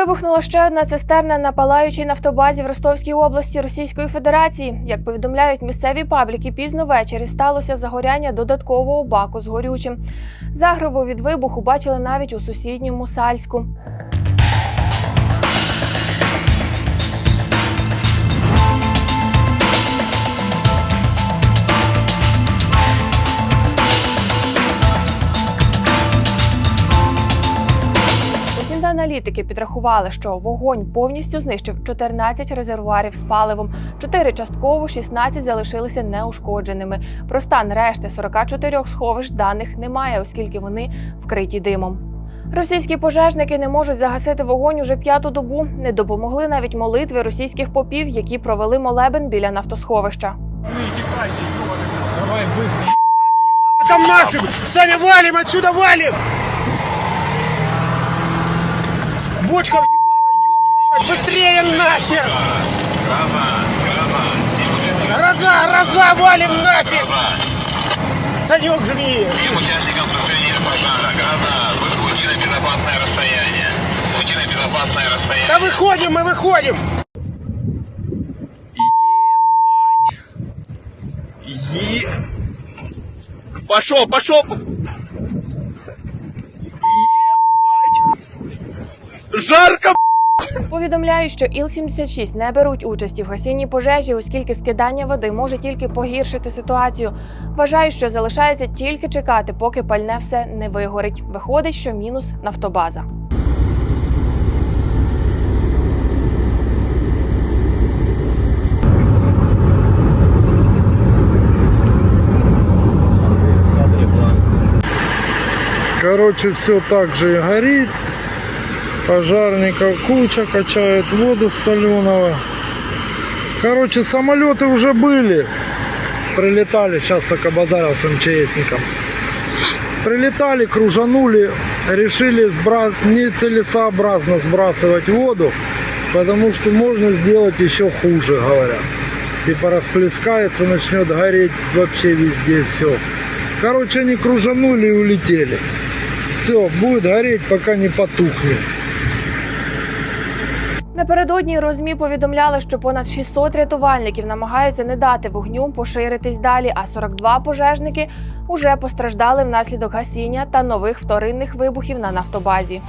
Вибухнула ще одна цистерна на палаючій нафтобазі в Ростовській області Російської Федерації. Як повідомляють місцеві пабліки, пізно ввечері сталося загоряння додаткового баку з горючим. Загриву від вибуху бачили навіть у сусідньому Сальську. Аналітики підрахували, що вогонь повністю знищив 14 резервуарів з паливом, 4 частково, 16 залишилися неушкодженими. Про стан решти 44 сховищ даних немає, оскільки вони вкриті димом. Російські пожежники не можуть загасити вогонь уже п'яту добу. Не допомогли навіть молитви російських попів, які провели молебен біля нафтосховища. Там наши! Саня, валим отсюда, валим! Бочка въебала, ёб быстрее нахер! Гроза, гроза, валим нафиг! Санек, живи! Всем участникам тушения пожара «Гроза» выходите на безопасное расстояние. Уйти на безопасное расстояние. Да выходим, мы выходим! Е... Пошел, пошел! Жарко! Повідомляють, що Іл-76 не беруть участі в гасінні пожежі, оскільки скидання води може тільки погіршити ситуацію. Вважають, що залишається тільки чекати, поки пальне все не вигорить. Виходить, що мінус нафтобаза. Короче, все так же и горит. Пожарников куча, качают воду с соленого. Короче, самолеты уже были. Прилетали, сейчас только базарил с МЧСником. Прилетали, кружанули, решили сбра... нецелесообразно сбрасывать воду, потому что можно сделать еще хуже, говорят. Типа расплескается, начнет гореть вообще везде все. Короче, они кружанули и улетели. Все, будет гореть, пока не потухнет. Напередодні розмі повідомляли, що понад 600 рятувальників намагаються не дати вогню поширитись далі, а 42 пожежники уже постраждали внаслідок гасіння та нових вторинних вибухів на нафтобазі.